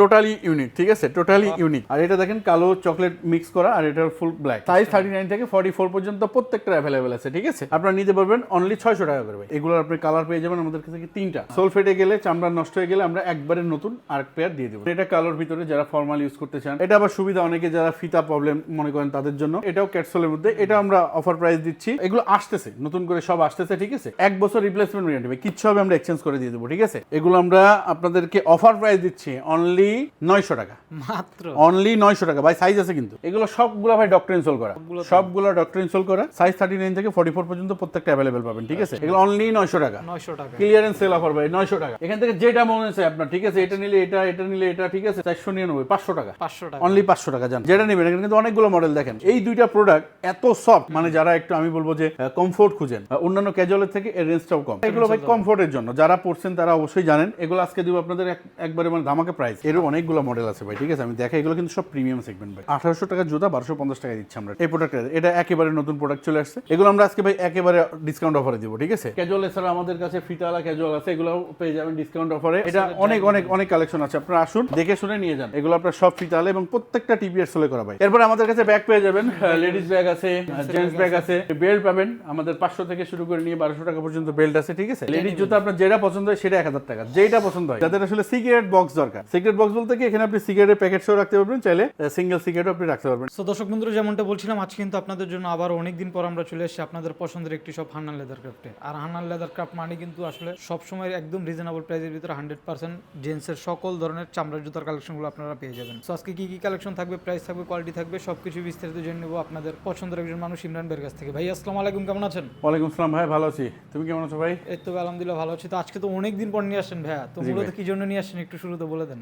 Totally unique ঠিক আছে? Totally unique আর এটা দেখেন কালো চকলেট মিক্স করা আর এটা full black size thirty nine থেকে ফর্টি ফোর পর্যন্ত প্রত্যেকটা অ্যাভেলেবেল আছে ঠিক আছে? আপনারা নিতে পারবেন অনলি ছয়শো টাকা করবে এগুলো আপনি কালার পেয়ে যাবেন আমাদের কাছে তিনটা? সোল ফেটে গেলে চামড়া নষ্ট হয়ে গেলে আমরা একবারে নতুন আর পেয়ার দিয়ে দেবো। এটা কালোর ভিতরে যারা ফর্মাল ইউজ করতে চান এটা আবার সুবিধা অনেকে যারা ফিতা প্রবলেম মনে করেন তাদের জন্য। এটাও ক্যাটসোলের মধ্যে এটা আমরা অফার প্রাইস দিচ্ছি। এগুলো আসতেছে নতুন করে সব আসতেছে ঠিক আছে? এক বছর রিপ্লেসমেন্ট গ্যারান্টি হবে কিচ্ছু হবে আমরা এক্সচেঞ্জ করে দিয়ে দেবো ঠিক আছে? এগুলো আমরা আপনাদেরকে অফার প্রাইস দিচ্ছি অনলি নয়শো টাকা। মাত্র? অনলি নয়শো টাকা। ভাই সাইজ আছে কিন্তু। এগুলো সবগুলো ভাই ডক্টর ইনসোল করা। সবগুলো ডক্টর ইনসোল করা। সাইজ থার্টি নাইন থেকে ফর্টি ফোর পর্যন্ত প্রত্যেকটা অ্যাভেলেবেল পাবেন ঠিক আছে? এগুলো অনলি নয়শো টাকা। নয়শো টাকা। ক্লিয়ারেন্স সেল অফার ভাই নয়শো টাকা। এখান থেকে যেটা মনে হচ্ছে আপনার ঠিক আছে? এটা নিলে এটা এটা নিলে এটা ঠিক আছে? চারশো নিরানব্বই পাঁচশো টাকা। পাঁচশো টাকা। অনলি পাঁচশো টাকা জান। যেটা নেবেন এখানে কিন্তু অনেকগুলো মডেল দেখেন। এই দুইটা প্রোডাক্ট এত সফট মানে যারা একটু আমি বলব যে কমফোর্ট খুঁজেন। অন্যান্য ক্যাজুয়ালের থেকে এর রেঞ্জটাও কম। এগুলো ভাই কমফোর্টের জন্য। যারা পড়ছেন তারা অবশ্যই জানেন। এগুলো আজকে দিব আপনাদের এক- একবারে মানে ধামাকে প্রাইস এর অনেকগুলো মডেল আছে ভাই ঠিক আছে? আমি দেখা এগুলো কিন্তু সব প্রিমিয়াম সেগমেন্ট ভাই। আঠারোশো টাকা জুতা বারোশো পঞ্চাশ টাকা দিচ্ছি আমরা। এই প্রোডাক্ট এটা একেবারে নতুন প্রোডাক্ট চলে আসছে। এগুলো আমরা আজকে ভাই একেবারে ডিসকাউন্ট অফারে দিব ঠিক আছে? ক্যাজুয়াল এছাড়া আমাদের কাছে ফিতালা ক্যাজুয়াল আছে এগুলো পেয়ে যাবেন ডিসকাউন্ট অফারে এটা অনেক অনেক অনেক কালেকশন আছে। আপনারা আসুন দেখে শুনে নিয়ে যান। এগুলো আপনার সব ফিতালে এবং প্রত্যেকটা টিপিএস সোলে করা ভাই। এরপর আমাদের কাছে ব্যাগ পেয়ে যাবেন। লেডিস ব্যাগ আছে জেন্টস ব্যাগ আছে। বেল্ট পাবেন। আমাদের পাঁচশো থেকে শুরু করে নিয়ে বারোশো টাকা পর্যন্ত বেল্ট আছে ঠিক আছে? লেডিস জুতো আপনার যেটা পছন্দ হয় সেটা এক হাজার টাকা। যেটা পছন্দ হয়। যাদের আসলে সিগারেট বক্স দরকার সিগারেট বক্স বলতে কি এখানে আপনি সিগারেটের প্যাকেট সহ রাখতে পারবেন চাইলে সিঙ্গেল সিগারেটও আপনি রাখতে পারবেন। তো দর্শক বন্ধুরা যেমনটা বলছিলাম আজকে কিন্তু আপনাদের জন্য আবার অনেক দিন পর আমরা চলে এসেছি আপনাদের পছন্দের একটি সব হান্নান লেদার ক্রাফটে আর হান্নান লেদার ক্রাফট মানে কিন্তু আসলে সবসময় একদম রিজনেবল প্রাইসের ভিতরে হান্ড্রেড পার্সেন্ট জেন্টসের সকল ধরনের চামড়ার জুতার কালেকশনগুলো আপনারা পেয়ে যাবেন। তো আজকে কি কি কালেকশন থাকবে প্রাইস থাকবে কোয়ালিটি থাকবে সবকিছু বিস্তারিত জেনে নেব আপনাদের পছন্দের একজন মানুষ ইমরান বের কাছ থেকে। ভাই আসসালামু আলাইকুম কেমন আছেন? ওয়ালাইকুম আসসালাম ভাই ভালো আছি। তুমি কেমন আছো ভাই? এই তো আলহামদুলিল্লাহ ভালো আছি। তো আজকে তো অনেক দিন পর নিয়ে আসছেন ভাইয়া। তো মূলত কি জন্য নিয়ে আসছেন একটু শুরুতে বলে দেন।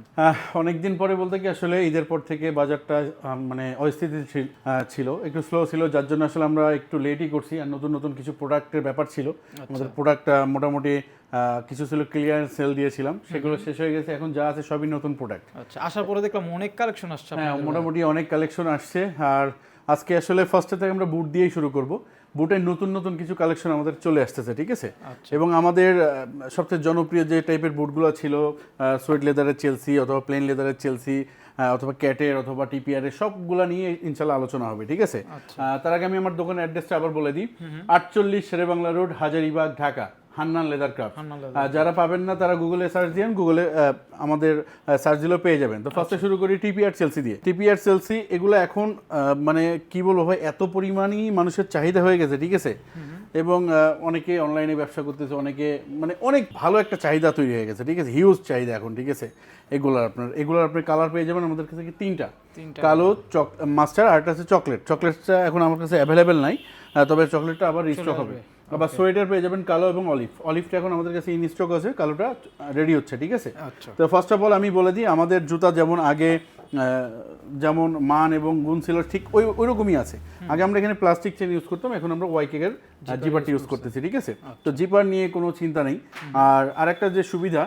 অনেকদিন পরে বলতে কি আসলে ঈদের পর থেকে বাজারটা মানে অস্থিতিশীল ছিল। একটু স্লো ছিল যার জন্য আসলে আমরা একটু লেটই করছি আর নতুন নতুন কিছু প্রোডাক্টের ব্যাপার ছিল। আমাদের প্রোডাক্ট মোটামুটি কিছু ছিল ক্লিয়ারেন্স সেল দিয়েছিলাম। সেগুলো শেষ হয়ে গেছে এখন যা আছে সবই নতুন প্রোডাক্ট আচ্ছা আসার পরে দেখলাম অনেক কালেকশন আসছে হ্যাঁ মোটামুটি অনেক কালেকশন আসছে। আর আজকে আসলে ফার্স্টে থেকে আমরা বুট দিয়েই শুরু করব। বুটের নতুন নতুন কিছু কালেকশন আমাদের চলে আসতেছে ঠিক আছে? এবং আমাদের সবচেয়ে জনপ্রিয় যে টাইপের বুটগুলো ছিল সোয়েট লেদারের চেলসি অথবা প্লেন লেদারের চেলসি অথবা ক্যাটের অথবা টিপিআর এর সবগুলা নিয়ে ইনশাল্লাহ আলোচনা হবে ঠিক আছে? আহ, তার আগে আমি আমার দোকানের অ্যাড্রেসটা আবার বলে দিই। আটচল্লিশ Sherebangla road Hazaribagh Dhaka. Hannan leather craft যারা পাবেন না তারা গুগলে সার্চ দিন গুগলে আমাদের সার্চ দিলেও পেয়ে যাবেন। তো ফার্স্টে শুরু করি টিপিআর সেলসি দিয়ে। টিপিআর সেলসি এগুলো এখন মানে কি বলব ভাই এত পরিমাণই মানুষের চাহিদা হয়ে গেছে ঠিক আছে? এবং অনেকে অনলাইনে ব্যবসা করতেছে অনেকে মানে অনেক ভালো একটা চাহিদা তৈরি হয়ে গেছে ঠিক আছে? হিউজ চাহিদা এখন ঠিক আছে? এগুলোর আপনার এগুলোর আপনি কালার পেয়ে যাবেন আমাদের কাছে কি তিনটা। তিনটা। কালো চক মাস্টার আর একটা আছে চকলেট চকলেটটা এখন আমার কাছে অ্যাভেলেবেল নাই তবে চকলেটটা আবার রিস্টক হবে। আবার সোয়েটার পেয়ে যাবেন কালো এবং অলিভ। অলিভটা এখন আমাদের কাছে ইন স্টক আছে কালোটা রেডি হচ্ছে ঠিক আছে? আচ্ছা। তো ফার্স্ট অফ অল আমি বলে দিই আমাদের জুতা যেমন আগে যেমন মান এবং গুণ ছিল ঠিক ওই ওই রকমই আছে আগে আমরা এখানে প্লাস্টিক চেন ইউজ করতাম এখন আমরা ওয়াই কেকের জিপারটি ইউজ করতেছি ঠিক আছে? তো জিপার নিয়ে কোনো চিন্তা নেই। আর আরেকটা যে সুবিধা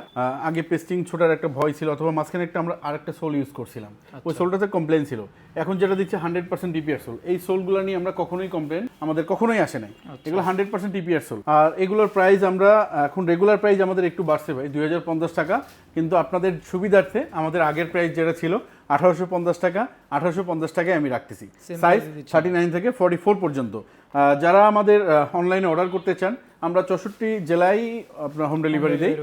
আগে পেস্টিং ছোটার একটা ভয় ছিল অথবা মাঝখানে একটা আমরা আরেকটা সোল ইউজ করছিলাম। ওই সোলটাতে কমপ্লেন ছিল। এখন যেটা দিচ্ছে হান্ড্রেড পার্সেন্ট ডিপিআর সোল এই সোলগুলো নিয়ে আমরা কখনোই কমপ্লেন আমাদের কখনোই আসে নাই। এগুলো হান্ড্রেড পার্সেন্ট ডিপিআর সোল আর এগুলোর প্রাইস আমরা এখন রেগুলার প্রাইস আমাদের একটু বাড়ছে ভাই দুই হাজার পঞ্চাশ টাকা। কিন্তু আপনাদের সুবিধার্থে আমাদের আগের প্রাইস যেটা ছিল আঠারোশো পঞ্চাশ টাকা আঠারোশো পঞ্চাশ টাকায় আমি রাখতেছি। সাইজ থার্টি নাইন থেকে ফর্টি ফোর পর্যন্ত যারা আমাদের অনলাইনে অর্ডার করতে চান আমরা চৌষট্টি জেলায় আপনার হোম ডেলিভারি দিই।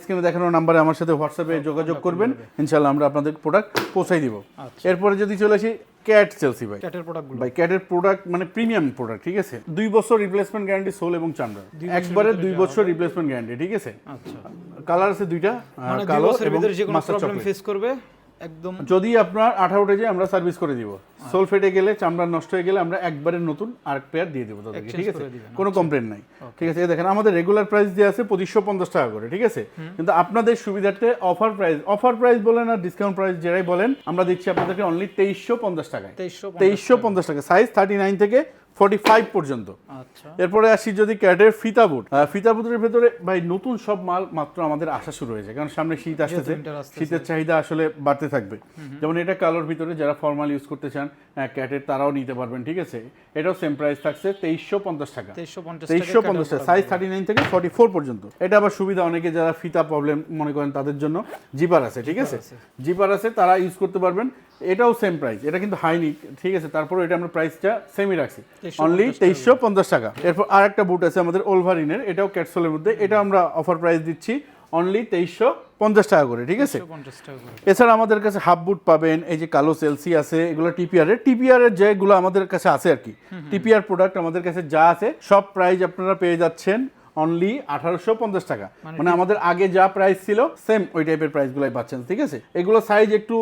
স্ক্রিনে দেখানো নাম্বারে আমার সাথে হোয়াটসঅ্যাপে যোগাযোগ করবেন। ইনশাল্লাহ আমরা আপনাদের প্রোডাক্ট পৌঁছাই দিব। আচ্ছা। এরপরে যদি চলে আসি ক্যাট চেলসি ভাই। ক্যাটের প্রোডাক্টগুলো ভাই ক্যাটের প্রোডাক্ট মানে প্রিমিয়াম প্রোডাক্ট ঠিক আছে? দুই বছর রিপ্লেসমেন্ট গ্যারান্টি সোল এবং চামড়া। একবারে দুই বছর রিপ্লেসমেন্ট গ্যারান্টি ঠিক আছে? আচ্ছা। কালার আছে দুইটা মানে কালো এবং মাস্টার ফেস করবে একদম যদি আপনার আঠা উঠে যায় আমরা সার্ভিস করে দিব। সোল ফেটে গেলে চামড়া নষ্ট হয়ে গেলে আমরা একবারে নতুন আর পেয়ার দিয়ে দেবো তাদেরকে ঠিক আছে? কোনো কমপ্লেন নাই। ঠিক আছে? দেখেন আমাদের রেগুলার প্রাইস দিয়ে আছে পঁচিশশো পঞ্চাশ টাকা করে ঠিক আছে? কিন্তু আপনাদের সুবিধার্থে অফার প্রাইস অফার প্রাইস বলেন আর ডিসকাউন্ট প্রাইস যেটাই বলেন আমরা দিচ্ছি আপনাদেরকে অনলি তেইশশো পঞ্চাশ টাকায়। তেইশশো পঞ্চাশ টাকা। সাইজ থার্টি নাইন থেকে ফর্টি ফাইভ পর্যন্ত। আচ্ছা। এরপরে আসি যদি ক্যাটের ফিতা বুট। আহ, ফিতা বুটের ভেতরে ভাই নতুন সব মাল মাত্র আমাদের আসা শুরু হয়েছে কারণ সামনে শীত আসতেছে শীতের চাহিদা আসলে বাড়তে থাকবে। যেমন এটা কালোর ভিতরে যারা ফর্মাল ইউজ করতে চান ক্যাটের তারাও নিতে পারবেন ঠিক আছে? এটাও সেম প্রাইস থাকছে তেইশশো পঞ্চাশ টাকা। তেইশশো পঞ্চাশ টাকা সাইজ থার্টি নাইন থেকে ফর্টি ফোর পর্যন্ত। এটা আবার সুবিধা অনেকে যারা ফিতা প্রবলেম মনে করেন তাদের জন্য। জিপার আছে ঠিক আছে? জিপার আছে তারা ইউজ করতে পারবেন। এটাও সেম প্রাইস এটা কিন্তু হাইনি ঠিক আছে তারপর এটা আমরা প্রাইসটা সেমই রাখছি। অনলি তেইশশো পঞ্চাশ টাকা। এরপর আর একটা বুট আছে আমাদের ওলভারিনের এটাও ক্যাটসোলের মধ্যে এটা আমরা অফার প্রাইস দিচ্ছি অনলি তেইশশো পঞ্চাশ টাকা করে ঠিক আছে? এছাড়া আমাদের কাছে হাফ বুট পাবেন এই যে কালো সেলসি আছে এগুলো টিপিআর এর টিপিআর এর যেগুলো আমাদের কাছে আছে আর কি। টিপিআর প্রোডাক্ট আমাদের কাছে যা আছে সব প্রাইস আপনারা পেয়ে যাচ্ছেন অনলি আঠারোশো পঞ্চাশ টাকা। মানে আমাদের আগে যা প্রাইস ছিল সেম ওই টাইপের প্রাইসগুলোই পাচ্ছেন ঠিক আছে? এগুলো সাইজ একটু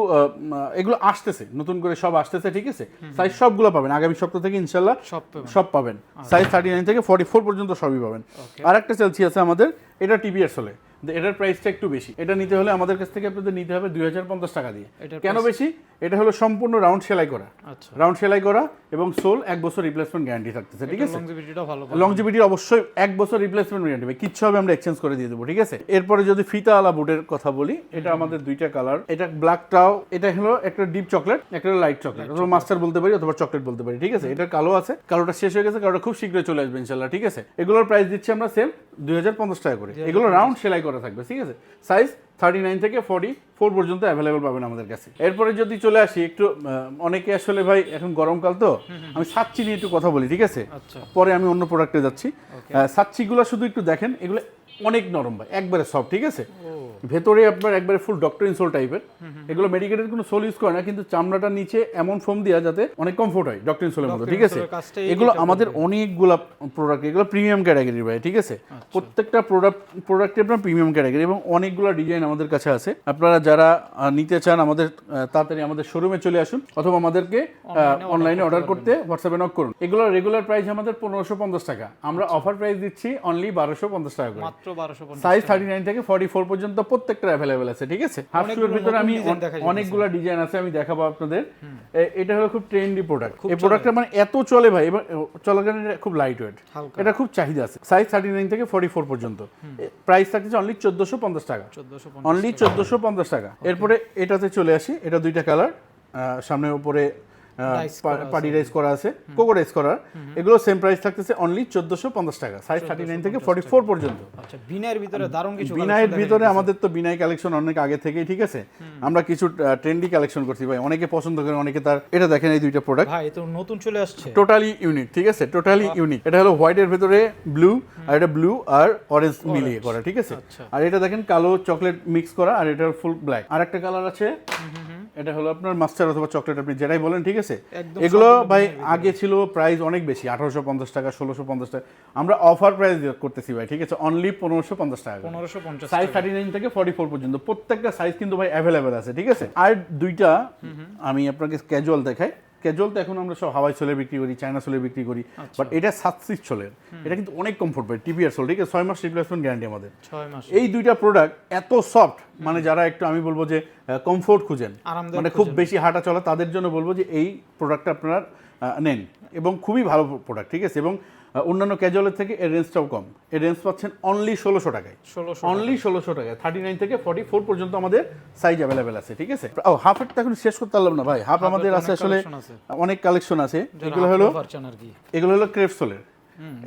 এগুলো আসতেছে নতুন করে সব আসতেছে ঠিক আছে? সাইজ সবগুলো পাবেন আগামী সপ্তাহ থেকে ইনশাল্লাহ সব পাবেন। সাইজ থার্টি নাইন থেকে ফর্টি ফোর পর্যন্ত সবই পাবেন। আর একটা চলছি আছে আমাদের এটা টিভিএস কিন্তু এটার প্রাইসটা একটু বেশি। এটা নিতে হলে আমাদের কাছ থেকে আপনাদের নিতে হবে দুই হাজার পঞ্চাশ টাকা দিয়ে। কেন বেশি? এটা হলো সম্পূর্ণ রাউন্ড সেলাই করা। আচ্ছা। রাউন্ড সেলাই করা এবং সোল এক বছর রিপ্লেসমেন্ট গ্যারান্টি থাকতেছে ঠিক আছে? লংজিভিটিটাও ভালো অবশ্যই এক বছর রিপ্লেসমেন্ট গ্যারান্টি হবে। কিচ্ছু হবে আমরা এক্সচেঞ্জ করে দিয়ে দেবো ঠিক আছে? এরপরে যদি ফিতা আলা বুটের কথা বলি এটা আমাদের দুইটা কালার এটা ব্ল্যাকটাও এটা হলো একটা ডিপ চকলেট একটা লাইট চকলেট অথবা মাস্টার বলতে পারি অথবা চকলেট বলতে পারি ঠিক আছে? এটা কালো আছে। কালোটা শেষ হয়ে গেছে কালোটা খুব শীঘ্রই চলে আসবে ইনশাল্লাহ ঠিক আছে? এগুলোর প্রাইস দিচ্ছি আমরা সেম দুই হাজার পঞ্চাশ টাকা করে। এগুলো রাউন্ড সেলাই করা থাকবে ঠিক আছে? সাইজ থার্টি নাইন থেকে ফর্টি ফোর পর্যন্ত অ্যাভেলেবেল পাবেন আমাদের কাছে। এরপরে যদি চলে আসি একটু অনেকে আসলে ভাই এখন গরমকাল তো আমি সাচ্ছি নিয়ে একটু কথা বলি ঠিক আছে? আচ্ছা। পরে আমি অন্য প্রোডাক্টে যাচ্ছি। সাচ্ছিগুলো সাচ্চিগুলো শুধু একটু দেখেন এগুলো অনেক নরম ভাই একবারে সফট ঠিক আছে? ভেতরে আপনার একবারে ফুল ডক্টর ইনসোল টাইপের এগুলো মেডিকেটেড কোনো সোল ইউজ করে না কিন্তু চামড়াটা নিচে এমন ফোম দেওয়া যাতে অনেক কমফোর্ট হয় ডক্টর ইনসোলের মতো ঠিক আছে? এগুলো আমাদের অনেকগুলা প্রোডাক্ট এগুলো প্রিমিয়াম ক্যাটাগরি ভাই ঠিক আছে? প্রত্যেকটা প্রোডাক্ট প্রোডাক্টে আপনার প্রিমিয়াম ক্যাটাগরি এবং অনেকগুলো ডিজাইন আমাদের কাছে আছে। আপনারা যারা নিতে চান আমাদের তাড়াতাড়ি আমাদের শোরুমে চলে আসুন অথবা আমাদেরকে অনলাইনে অর্ডার করতে হোয়াটসঅ্যাপে নক করুন। এগুলো রেগুলার প্রাইস আমাদের পনেরোশো পঞ্চাশ টাকা। আমরা অফার প্রাইস দিচ্ছি অনলি বারোশো পঞ্চাশ টাকা করে। মাত্র বারোশো সাইজ থার্টি নাইন থেকে ফর্টি ফোর পর্যন্ত প্রত্যেকটা অ্যাভেলেবেল আছে ঠিক আছে? হাফ শুয়ের ভিতরে আমি। অনেকগুলো ডিজাইন আছে আমি দেখাবো আপনাদের। এটা হলো খুব ট্রেন্ডি প্রোডাক্ট এই প্রোডাক্টটা মানে এত চলে ভাই এবং চলাকালীন এটা খুব লাইট ওয়েট এটা খুব চাহিদা আছে সাইজ থার্টি নাইন থেকে ফর্টি ফোর পর্যন্ত প্রাইস থাকছে অনলি চোদ্দোশো পঞ্চাশ টাকা। অনলি চোদ্দোশো পঞ্চাশ টাকা। এরপরে এটাতে চলে আসি এটা দুইটা কালার সামনে উপরে পার্টি রাইস করা আছে। কোকো রাইস করা এগুলো সেম প্রাইস থাকতেছে অনলি চোদ্দোশো পঞ্চাশ টাকা সাইজ থার্টি নাইন থেকে ফর্টি ফোর পর্যন্ত। আচ্ছা বিনার ভিতরে দারুণ কিছু বিনায়ের ভিতরে আমাদের তো বিনাই কালেকশন অনেক আগে থেকেই ঠিক আছে? আমরা কিছু ট্রেন্ডি কালেকশন করছি ভাই অনেকে পছন্দ করে অনেকে তার এটা দেখেন এই দুইটা প্রোডাক্ট ভাই তো নতুন চলে আসছে। টোটালি ইউনিক ঠিক আছে? টোটালি ইউনিক এটা হলো হোয়াইটের ভিতরে ব্লু আর এটা ব্লু আর অরেঞ্জ মিলিয়ে করা ঠিক আছে? আচ্ছা। আর এটা দেখেন কালো চকলেট মিক্স করা আর এটা ফুল ব্ল্যাক আর একটা কালার আছে এটা হলো আপনার মাস্টার অথবা চকলেট আপনি যেটাই বলেন ঠিক আছে? একদম এগুলো ভাই আগে ছিল প্রাইস অনেক বেশি আঠারোশো পঞ্চাশ টাকা ষোলোশো পঞ্চাশ টাকা। আমরা অফার প্রাইস করতেছি ভাই ঠিক আছে? অনলি পনেরোশো পঞ্চাশ টাকা পনেরোশো পঞ্চাশ সাইজ থার্টি নাইন থেকে ফর্টি ফোর পর্যন্ত প্রত্যেকটা সাইজ কিন্তু ভাই অ্যাভেলেবেল আছে ঠিক আছে? আর দুইটা আমি আপনাকে ক্যাজুয়াল দেখাই। ক্যাজুয়াল তো এখন আমরা সব হাওয়াই সোলে বিক্রি করি চায়না সোলে বিক্রি করি বাট এটা সাত সোলের। এটা কিন্তু অনেক কমফোর্ট পাই টিপিআর সোল ঠিক আছে? ছয় মাস রিপ্লেসমেন্ট গ্যারান্টি আমাদের। এই দুইটা প্রোডাক্ট এত সফট মানে যারা একটু আমি বলব যে কমফোর্ট খুঁজেন মানে খুব বেশি হাঁটা চলা তাদের জন্য বলব যে এই প্রোডাক্টটা আপনারা নেন। এবং খুবই ভালো প্রোডাক্ট ঠিক আছে? এবং অন্যান্য ক্যাজুয়ালের থেকে এর রেঞ্জটাও কম। এর রেঞ্জ পাচ্ছেন অনলি ষোলোশো টাকায়। ষোলোশো অনলি ষোলোশো টাকা থার্টি নাইন থেকে ফর্টি ফোর পর্যন্ত আমাদের সাইজ অ্যাভেলেবেল আছে ঠিক আছে? ও হাফের তো এখন শেষ করতে পারলাম না ভাই। হাফ আমাদের আছে আসলে অনেক কালেকশন আছে। এগুলো হলো এগুলো হলো ক্রেপ সোলের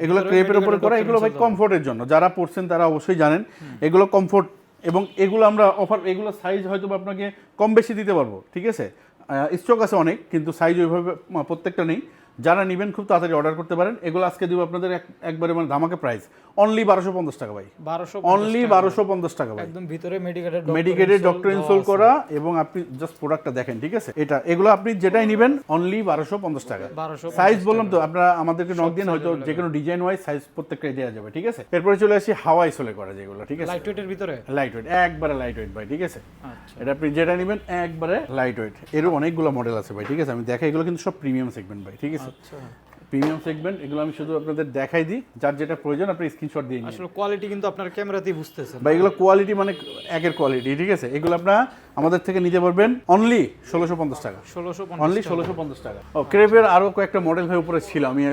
এগুলো ক্রেপের উপরে করা এগুলো ভাই কমফোর্টের জন্য। যারা পড়ছেন তারা অবশ্যই জানেন এগুলো কমফোর্ট এবং এগুলো আমরা অফার এগুলো সাইজ হয়তো আপনাকে কম বেশি দিতে পারব ঠিক আছে? স্টক আছে অনেক কিন্তু সাইজ ওইভাবে প্রত্যেকটা নেই। যারা নেবেন খুব তাড়াতাড়ি অর্ডার করতে পারেন। এগুলো আজকে দিব আপনাদের এক- একবারে মানে ধামাকা প্রাইস অনলি বারোশো পঞ্চাশ টাকা ভাই। বারোশো অনলি বারোশো পঞ্চাশ টাকা ভাই। একদম ভিতরে মেডিকেটেড মেডিকেটেড ডক্টর ইনসোল করা এবং আপনি জাস্ট প্রোডাক্টটা দেখেন ঠিক আছে? এটা এগুলো আপনি যেটাই নেবেন অনলি বারোশো পঞ্চাশ টাকা। সাইজ বললাম তো আপনারা আমাদেরকে নক দিন হয়তো যে কোনো ডিজাইন ওয়াইজ সাইজ প্রত্যেকটাই দেওয়া যাবে ঠিক আছে? এরপরে চলে আসি হাওয়াই সোলে করা যেগুলো ঠিক আছে? লাইট ওয়েটের ভিতরে? লাইট ওয়েট একবারে লাইট ওয়েট ভাই ঠিক আছে? আচ্ছা। এটা আপনি যেটা নেবেন একবারে লাইট ওয়েট এরও অনেকগুলো মডেল আছে ভাই ঠিক আছে? আমি দেখা এগুলো কিন্তু সব প্রিমিয়াম সেগমেন্ট ভাই ঠিক আছে? আচ্ছা। প্রিমিয়াম সেগমেন্ট এগুলো আমি শুধু আপনাদের দেখাই দিই। যার যেটা প্রয়োজন আপনি স্ক্রিনশট দিয়ে আসলে কোয়ালিটি কিন্তু আপনার ক্যামেরাতেই বুঝতেছেন। বা এগুলো কোয়ালিটি মানে একের কোয়ালিটি ঠিক আছে? এগুলো আপনারা আমাদের থেকে নিতে পারবেন অনলি ষোলোশো পঞ্চাশ টাকা। ষোলোশো অনলি ষোলোশো পঞ্চাশ টাকা। ও ক্রেপের আরও কয়েকটা মডেল হয়ে উপরে ছিল আমি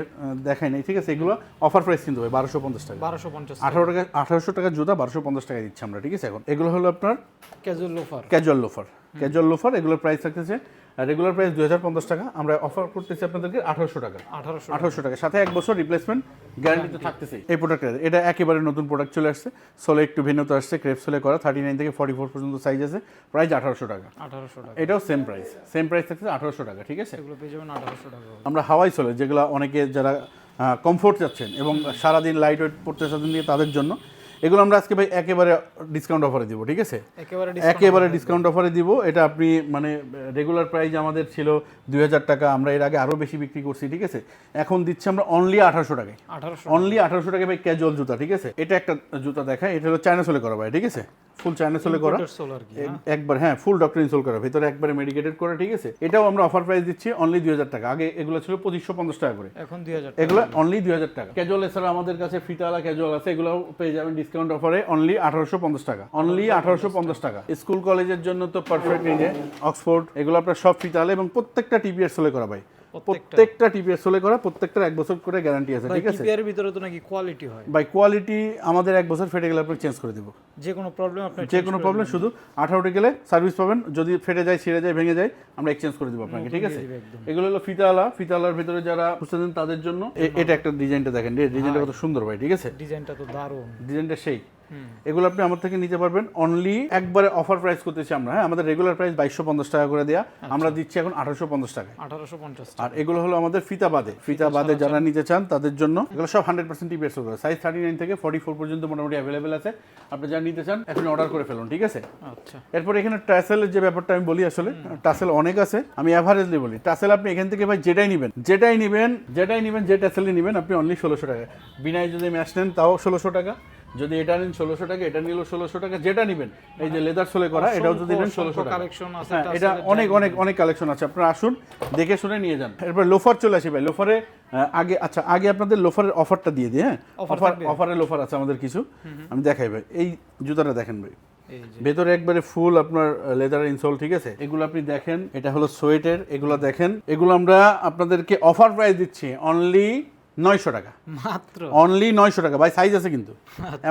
দেখাই নাই ঠিক আছে? এগুলো অফার প্রাইস কিন্তু ভাই বারোশো পঞ্চাশ টাকা। বারোশো পঞ্চাশ আঠারো টাকা আঠারোশো টাকা জুতা বারোশো পঞ্চাশ টাকা দিচ্ছি আমরা ঠিক আছে? এখন এগুলো হলো আপনার casual loafer casual loafer casual loafer এগুলোর প্রাইস থাকতেছে। রেগুলার প্রাইস দুই হাজার পঞ্চাশ টাকা। আমরা অফার করতেছি আপনাদেরকে আঠারোশো টাকা। আঠারোশো আঠারোশো টাকা। সাথে এক বছর রিপ্লেসমেন্ট গ্যারান্টি তো থাকতেছে এই প্রোডাক্টের এটা একেবারে নতুন প্রোডাক্ট চলে আসছে। সোলে একটু ভিন্নতা আসছে ক্রেপ সোলে করা। থার্টি নাইন থেকে ফর্টি ফোর পর্যন্ত সাইজ আছে। প্রাইস আঠারোশো টাকা। আঠারোশো টাকা। এটাও সেম প্রাইস সেম প্রাইস থাকতেছে আঠারোশো টাকা ঠিক আছে? এগুলো পেয়ে যাবেন আঠারোশো টাকা। আমরা হাওয়াই সোলে যেগুলো অনেকে যারা কমফোর্ট চাচ্ছেন এবং সারাদিন লাইট ওয়েট পড়তে চাচ্ছেন তাদের জন্য এগুলো আমরা আজকে ভাই একেবারে ডিসকাউন্ট অফারে দিব ঠিক আছে? একেবারে ডিসকাউন্ট অফারে দিব। এটা আপনি মানে রেগুলার প্রাইস আমাদের ছিল দুই হাজার টাকা আমরা এর আগে আরও বেশি বিক্রি করছি ঠিক আছে? এখন দিচ্ছি আমরা অনলি আঠারোশো টাকায়। অনলি আঠারোশো টাকা ভাই ক্যাজুয়াল জুতা ঠিক আছে? এটা একটা জুতা দেখায় এটা হলো চায়না সোলে করা ভাই ঠিক আছে? ফুল চায়না সোলে করা। এক- একবার হ্যাঁ ফুল ডক্টর ইনসোল করা। ভিতরে একবারে মেডিকেটেড করা ঠিক আছে? এটাও আমরা অফার প্রাইস দিচ্ছি অনলি দুই হাজার টাকা। আগে এগুলো ছিল পঁচিশশো পঞ্চাশ টাকা করে। এখন দুই হাজার এগুলো অনলি দুই হাজার টাকা। ক্যাজুয়াল এছাড়া আমাদের কাছে ফিতালা ক্যাজুয়াল আছে এগুলো পেয়ে যাবেন ডিসকাউন্ট অফারে অনলি আঠারোশো পঞ্চাশ টাকা। অনলি আঠারোশো পঞ্চাশ টাকা। স্কুল কলেজের জন্য তো পারফেক্ট এই যে অক্সফোর্ড এগুলো আপনার সব ফিতালে এবং প্রত্যেকটা টিপিএস সোলে করা ভাই। প্রত্যেকটা। টিপিএস সোলে করা প্রত্যেকটা এক বছর করে গ্যারান্টি আছে ঠিক আছে? কিপিআর ভিতরে তো নাকি কোয়ালিটি হয়। বাই কোয়ালিটি আমাদের এক বছর ফেটে গেলে আপনাকে চেঞ্জ করে দেবো। যে কোনো প্রবলেম আপনি যে কোনো প্রবলেম শুধু আঠারোটি গেলে সার্ভিস পাবেন যদি ফেটে যায় ছিঁড়ে যায় ভেঙে যায় আমরা এক্সচেঞ্জ করে দেবো আপনাকে ঠিক আছে? এগুলো হলো ফিতালা ফিতালার ভিতরে যারা খুঁজতেছেন তাদের জন্য। এটা একটা ডিজাইনটা দেখেন ডিজাইনটা কত সুন্দর ভাই ঠিক আছে? ডিজাইনটা তো দারুণ। ডিজাইনটা সেই। এগুলো আপনি আমার থেকে নিতে পারবেন। অনলি একবারে অফার প্রাইস করতেছি আমরা হ্যাঁ? আমাদের রেগুলার প্রাইস বাইশশো পঞ্চাশ টাকা করে দেওয়া আমরা দিচ্ছি এখন আঠারোশো পঞ্চাশ টাকা আঠারোশো পঞ্চাশ আর এগুলো হলো আমাদের ফিতা বাদে ফিতা বাদে যারা নিতে চান তাদের জন্য এগুলো সব হান্ড্রেড পার্সেন্ট টিপিএস হবে সাইজ থার্টি নাইন থেকে ফর্টি ফোর পর্যন্ত মোটামুটি অ্যাভেলেবেল আছে। আপনি যারা নিতে চান এখন অর্ডার করে ফেলুন ঠিক আছে? আচ্ছা। এরপর এখানে টাসেলের যে ব্যাপারটা আমি বলি আসলে টাসেল অনেক আছে। আমি অ্যাভারেজলি বলি। টাসেল আপনি এখান থেকে ভাই যেটাই নেবেন যেটাই নেবেন যেটাই নেবেন যে টাসেলই নেবেন আপনি অনলি ষোলোশো টাকা বিনায় যদি ম্যাচ নেন তাও ষোলোশো টাকা। যদি এটা নেন ষোলোশো টাকা এটা নিলেও ষোলোশো টাকা যেটা নেবেন এই যে লেদার সোলে করা এটাও যদি নেন ষোলোশো টাকা। কালেকশন আছে হ্যাঁ এটা অনেক অনেক অনেক কালেকশন আছে। আপনারা আসুন দেখে শুনে নিয়ে যান। এরপর লোফার চলে আসি ভাই লোফারে আগে আচ্ছা আগে আপনাদের লোফারের অফারটা দিয়ে দিই হ্যাঁ? অফার? অফারের লোফার আছে আমাদের কিছু। আমি দেখাই ভাই এই জুতাটা দেখেন ভাই। ভেতরে একবারে ফুল আপনার লেদার ইনসোল ঠিক আছে? এগুলো আপনি দেখেন এটা হলো সোয়েটের এগুলো দেখেন। এগুলো আমরা আপনাদেরকে অফার প্রাইস দিচ্ছি অনলি নয়শো টাকা। মাত্র? অনলি নয়শো টাকা। ভাই সাইজ আছে কিন্তু।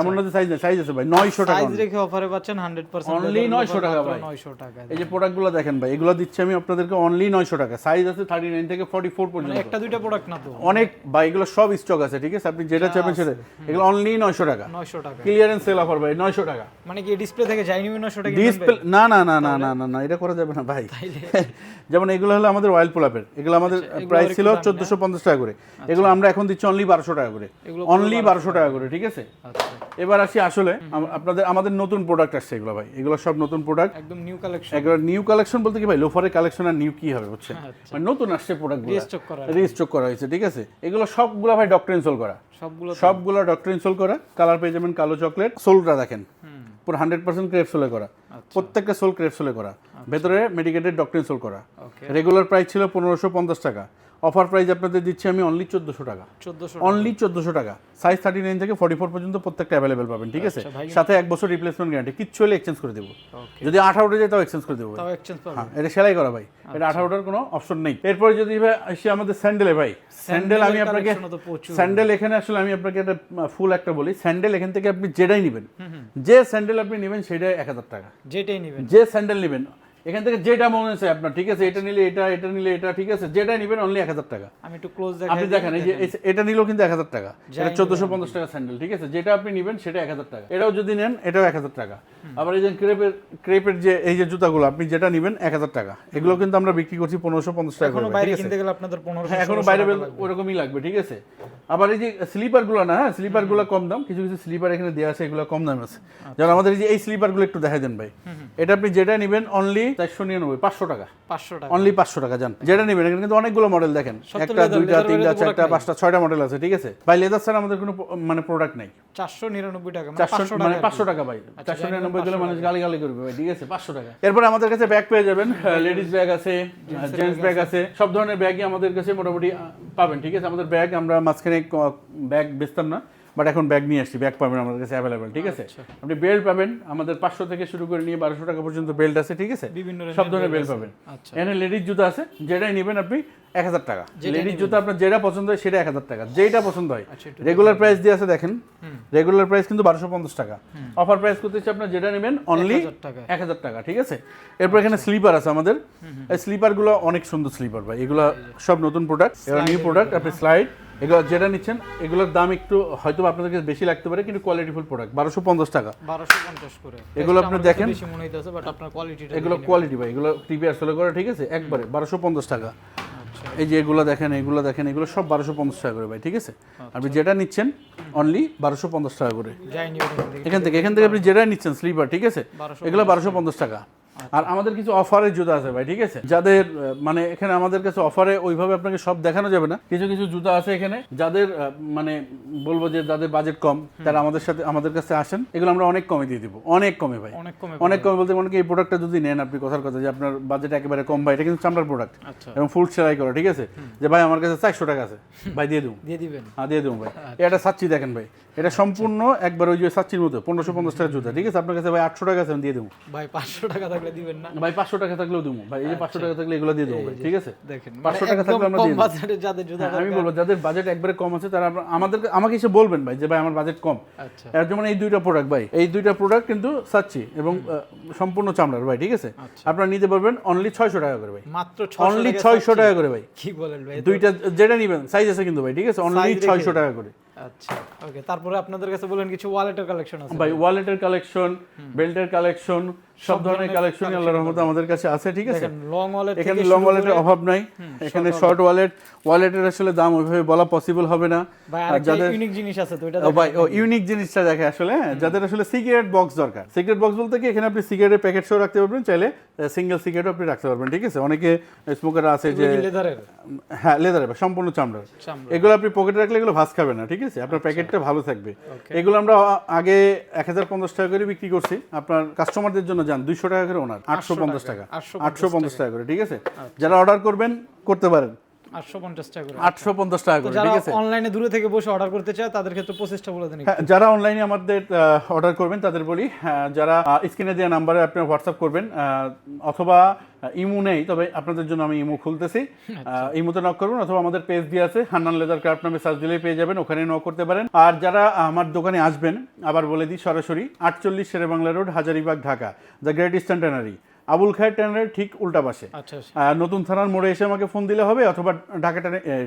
এমন না সাইজ না সাইজ আছে ভাই। নয়শো টাকা সাইজ রেখে অফারে পাচ্ছেন হান্ড্রেড পার্সেন্ট Only 900 টাকা ভাই। নয়শো টাকা। এই যে প্রোডাক্টগুলো দেখেন ভাই এগুলো দিচ্ছি আমি আপনাদেরকে অনলি নয়শো টাকা। সাইজ আছে থার্টি নাইন থেকে ফর্টি ফোর মানে পর্যন্ত। একটা দুইটা প্রোডাক্ট না তো? অনেক ভাই এগুলো সব স্টক আছে ঠিক আছে? আপনি যেটা চাইবেন সেটা। এগুলো অনলি নয়শো টাকা। নয়শো টাকা। ক্লিয়ারেন্স সেল অফার ভাই নয়শো টাকা। মানে কি ডিসপ্লে থেকে নয়শো টাকা ডিসপ্লে না না না না না না না এটা করা যাবে না ভাই। যেমন এগুলো হলো আমাদের অয়েল পোলাপের এগুলো আমাদের প্রাইস ছিল চোদ্দশো পঞ্চাশ টাকা করে। এগুলো আমরা এখন দিচ্ছি অনলি বারোশো টাকা করে। অনলি বারোশো টাকা করে ঠিক আছে? আচ্ছা। এবার আসি আসলে আপনাদের আমাদের নতুন প্রোডাক্ট আসছে এগুলো ভাই। এগুলো সব নতুন প্রোডাক্ট একদম নিউ কালেকশন একবার নিউ কালেকশন বলতে কি ভাই লোফারের কালেকশন আর নিউ কি হবে আচ্ছা। মানে নতুন আসছে প্রোডাক্ট রিস্টক করা রিস্টক করা হয়েছে ঠিক আছে? এগুলো সবগুলো ভাই ডক্টর ইনসোল করা। সবগুলো সবগুলো ডক্টর ইনসোল করা। কালার পেয়ে যাবেন কালো চকলেট সোলটা দেখেন। পুরো হান্ড্রেড পার্সেন্ট ক্রেপ সোলে করা। প্রত্যেকটা সোল ক্রেপ সোলে করা। ভেতরে মেডিকেটেড ডক্টর ইনসোল করা। রেগুলার প্রাইস ছিল পনেরোশো পঞ্চাশ টাকা। অফার প্রাইস আপনাদের দিচ্ছি আমি অনলি চোদ্দোশো টাকা। চোদ্দশো অনলি চোদ্দোশো টাকা। সাইজ থার্টি নাইন থেকে ফর্টি ফোর পর্যন্ত প্রত্যেকটা অ্যাভেলেবেল পাবেন ঠিক আছে? আচ্ছা, সাথে এক বছর রিপ্লেসমেন্ট গ্যারান্টি কিচ্ছু হলে এক্সচেঞ্জ করে দেবো। যদি আঠারোটা যায় তাও এক্সচেঞ্জ করে দেবো হ্যাঁ এটা সেলাই করা ভাই। এটা আঠারোটার কোনো অপশন নেই। এরপরে যদি ভাই আসি আমাদের স্যান্ডেলে ভাই। স্যান্ডেল আমি আপনাকে। স্যান্ডেল এখানে আসলে আমি আপনাকে একটা ফুল একটা বলি। স্যান্ডেল এখান থেকে আপনি যেটাই নেবেন। যে স্যান্ডেল আপনি নেবেন সেটাই এক হাজার টাকা। যেটাই নেবেন। যে স্যান্ডেল নেবেন এখান থেকে যেটা মনে হচ্ছে আপনার ঠিক আছে এটা নিলে এটা এটা নিলে এটা ঠিক আছে যেটা নেবেন অনলি এক হাজার টাকা। আমি একটু ক্লোজ আপনি দেখেন এই যে এটা নিলেও কিন্তু এক হাজার টাকা। এটা চোদ্দশো পঞ্চাশ টাকা স্যান্ডেল ঠিক আছে? যেটা আপনি নেবেন সেটা এক হাজার টাকা। এটাও যদি নেন এটাও এক হাজার টাকা। আবার এই যে ক্রেপের ক্রেপের যে এই যে জুতাগুলো আপনি যেটা নেবেন এক হাজার টাকা। এগুলো কিন্তু আমরা বিক্রি করছি পনেরোশো পঞ্চাশ টাকা এখনও বাইরে কিনতে গেলে আপনাদের পনেরো হ্যাঁ এখনও বাইরে বেল ওরকমই লাগবে ঠিক আছে? আবার এই যে স্লিপারগুলো না হ্যাঁ স্লিপারগুলো কম দাম কিছু কিছু স্লিপার এখানে দেওয়া আছে এগুলো কম দাম আছে। যেমন আমাদের এই যে এই স্লিপারগুলো একটু দেখাই দেন ভাই। এটা আপনি যেটা নেবেন অনলি চারশো নিরানব্বই পাঁচশো টাকা। পাঁচশো টাকা। অনলি পাঁচশো টাকা জান। যেটা নেবেন এখানে কিন্তু অনেকগুলো মডেল দেখেন। একটা দুইটা তিনটা চারটা পাঁচটা ছয়টা মডেল আছে ঠিক আছে? ভাই লেদার ছাড়া আমাদের কোনো মানে প্রোডাক্ট নেই। চারশো নিরানব্বই টাকা মানে চারশো মানে পাঁচশো টাকা ভাই। চারশো নিরানব্বই গেলে মানুষ গালি গালি করবে ভাই ঠিক আছে? পাঁচশো টাকা। এরপরে আমাদের কাছে ব্যাগ পেয়ে যাবেন লেডিস ব্যাগ আছে জেন্টস ব্যাগ আছে। সব ধরনের ব্যাগই আমাদের কাছে মোটামুটি পাবেন ঠিক আছে? আমাদের ব্যাগ আমরা মাঝখানে ব্যাগ বেচতাম না। বাট এখন ব্যাগ নিয়ে আসছি ব্যাগ পাবেন আমাদের কাছে অ্যাভেলেবেল ঠিক আছে? আচ্ছা। আপনি বেল্ট পাবেন আমাদের পাঁচশো থেকে শুরু করে নিয়ে বারোশো টাকা পর্যন্ত বেল্ট আছে ঠিক আছে? বিভিন্ন সব ধরনের বেল্ট পাবেন। আচ্ছা। এখানে লেডিস জুতা আছে যেটাই নেবেন আপনি এক হাজার টাকা। লেডিস নিবেন। আপনার যেটা পছন্দ হয় সেটা এক হাজার টাকা। যেটা পছন্দ হয়। আচ্ছা, রেগুলার প্রাইস দিয়ে আছে দেখেন। রেগুলার প্রাইস কিন্তু বারোশো পঞ্চাশ টাকা। অফার প্রাইস করতেছে আপনার যেটা নেবেন অনলি এক হাজার টাকা। ঠিক আছে? এরপর এখানে স্লিপার আছে আমাদের। এই স্লিপারগুলো অনেক সুন্দর স্লিপার ভাই। এগুলো সব নতুন প্রোডাক্ট এগুলো নিউ প্রোডাক্ট আপনি স্লাইড এগুলো যেটা নিচ্ছেন এগুলোর দাম একটু হয়তো আপনাদের কাছে বেশি লাগতে পারে কিন্তু কোয়ালিটিফুল প্রোডাক্ট বারোশো পঞ্চাশ টাকা। বারোশো পঞ্চাশ করে। এগুলো আপনি দেখেন। বাট আপনার কোয়ালিটিটা এগুলো কোয়ালিটি ভাই এগুলো টিভি আসলে করে ঠিক আছে? একবারে বারোশো পঞ্চাশ টাকা। এই যে এগুলো দেখেন এগুলো দেখেন এগুলো সব বারোশো পঞ্চাশ টাকা করে ভাই ঠিক আছে? আপনি যেটা নিচ্ছেন অনলি বারোশো পঞ্চাশ টাকা করে। এখান থেকে এখান থেকে আপনি যেটা নিচ্ছেন স্লিপার ঠিক আছে? এগুলো বারোশো পঞ্চাশ টাকা। আর আমাদের কিছু অফারের জুতা আছে ভাই ঠিক আছে? যাদের মানে এখানে আমাদের কাছে অফারে ওইভাবে আপনাকে সব দেখানো যাবে না। কিছু কিছু জুতা আছে এখানে। যাদের মানে বলব যে যাদের বাজেট কম তারা আমাদের সাথে আমাদের কাছে আসেন। এগুলো আমরা অনেক কমে দিয়ে দিব। অনেক কমে ভাই। অনেক কমে অনেক কমে বলতে মনে কি এই প্রোডাক্টটা যদি নেন আপনি কথার কথা যে আপনার বাজেট একেবারে কম ভাই এটা কিন্তু চামড়ার প্রোডাক্ট আচ্ছা। এবং ফুল সেলাই করা ঠিক আছে? যে ভাই আমার কাছে চারশো টাকা আছে। ভাই দিয়ে দেবো। দিয়ে দিবেন। হ্যাঁ দিয়ে দেবো ভাই। এটা সাচ্চি দেখেন ভাই। এটা সম্পূর্ণ একবার ওই যে সাচ্চির মতো পনেরোশো পঞ্চাশ টাকা জুতা ঠিক আছে? আপনার কাছে ভাই আটশো টাকা আছে আমি দিয়ে দেবো। ভাই পাঁচশো টাকা থাকলে দিবেন না। ভাই পাঁচশো টাকা থাকলেও দেবো। ভাই এই যে পাঁচশো টাকা থাকলে এগুলো দিয়ে দেবো ভাই ঠিক আছে? দেখেন পাঁচশো মানে টাকা থাকলে আমরা দিয়ে দেব। যাদের জুতা হ্যাঁ, আমি বলব যাদের বাজেট একবারে কম আছে তারা আমাদের আমাকে এসে বলবেন ভাই যে ভাই আমার বাজেট কম। আচ্ছা। এর যেমন এই দুইটা প্রোডাক্ট ভাই এই দুইটা প্রোডাক্ট কিন্তু সাচ্ছি এবং সম্পূর্ণ চামড়ার ভাই ঠিক আছে? আচ্ছা। আপনারা নিতে পারবেন অনলি ছয়শো টাকা করে ভাই। মাত্র অনলি 600 ছয়শো টাকা করে ভাই। কি বলেন ভাই দুইটা যেটা নিবেন সাইজ আছে কিন্তু ভাই ঠিক আছে? অনলি Size রেখে। ছয়শো টাকা করে। আচ্ছা ওকে তারপরে আপনাদের কাছে বলেন কিছু ওয়ালেটের কালেকশন আছে ভাই ওয়ালেটের কালেকশন বেল্টের কালেকশন সব ধরনের কালেকশন আল্লাহর রহমতে আমাদের কাছে আছে ঠিক আছে? লং ওয়ালেট এখানে লং ওয়ালেটের অভাব নাই। এখানে শর্ট ওয়ালেট ওয়ালেটের আসলে দাম ওইভাবে বলা পসিবল হবে না। আর যাদের ইউনিক জিনিস আছে তো এটা ভাই ও ইউনিক জিনিসটা দেখে আসলে হ্যাঁ, যাদের আসলে সিগারেট বক্স দরকার। সিগারেট বক্স বলতে কি এখানে আপনি সিগারেটের প্যাকেট সহ রাখতে পারবেন চাইলে সিঙ্গেল সিগারেটও আপনি রাখতে পারবেন ঠিক আছে? অনেকে স্মোকার আছে যে লেদারের হ্যাঁ লেদারের সম্পূর্ণ চামড়ার। এগুলো আপনি পকেটে রাখলে এগুলো ভাস খাবে না ঠিক আছে? আপনার প্যাকেটটা ভালো থাকবে। এগুলো আমরা আগে এক হাজার পঞ্চাশ টাকা করে বিক্রি করছি আপনার কাস্টমারদের জন্য যান দুইশো টাকা করে ওনার আটশো পঞ্চাশ টাকা আটশো আটশো পঞ্চাশ টাকা। করে ঠিক আছে? যারা অর্ডার করবেন করতে পারেন। আটশো পঞ্চাশ টাকা করে। ঠিক আছে? অনলাইনে দূরে থেকে বসে অর্ডার করতে চায় তাদের ক্ষেত্রে প্রসেসটা বলে দেন হ্যাঁ, যারা অনলাইনে আমাদের অর্ডার করবেন তাদের বলি হ্যাঁ, যারা স্ক্রিনে দেওয়া নাম্বারে আপনি হোয়াটসঅ্যাপ করবেন অথবা ইমো নেই তবে আপনাদের জন্য আমি ইমো খুলতেছি। ইমোতে নক করবেন অথবা আমাদের পেজ দিয়ে আছে হান্নান লেদার ক্রাফট নামে সার্চ দিলেই পেয়ে যাবেন ওখানে নক করতে পারেন। আর যারা আমার দোকানে আসবেন আবার বলে দিই সরাসরি আটচল্লিশ Shere Bangla road Hazaribagh Dhaka the great eastern tannery Abul Khayer ট্যানারের ঠিক উল্টা পাশে। আচ্ছা আচ্ছা। নতুন থানার মোড়ে এসে আমাকে ফোন দিলে হবে অথবা ঢাকা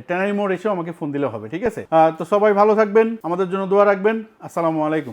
ট্যানারি মোড় এসেও আমাকে ফোন দিলে হবে ঠিক আছে? তো সবাই ভালো থাকবেন আমাদের জন্য দোয়া রাখবেন। আসসালামু আলাইকুম।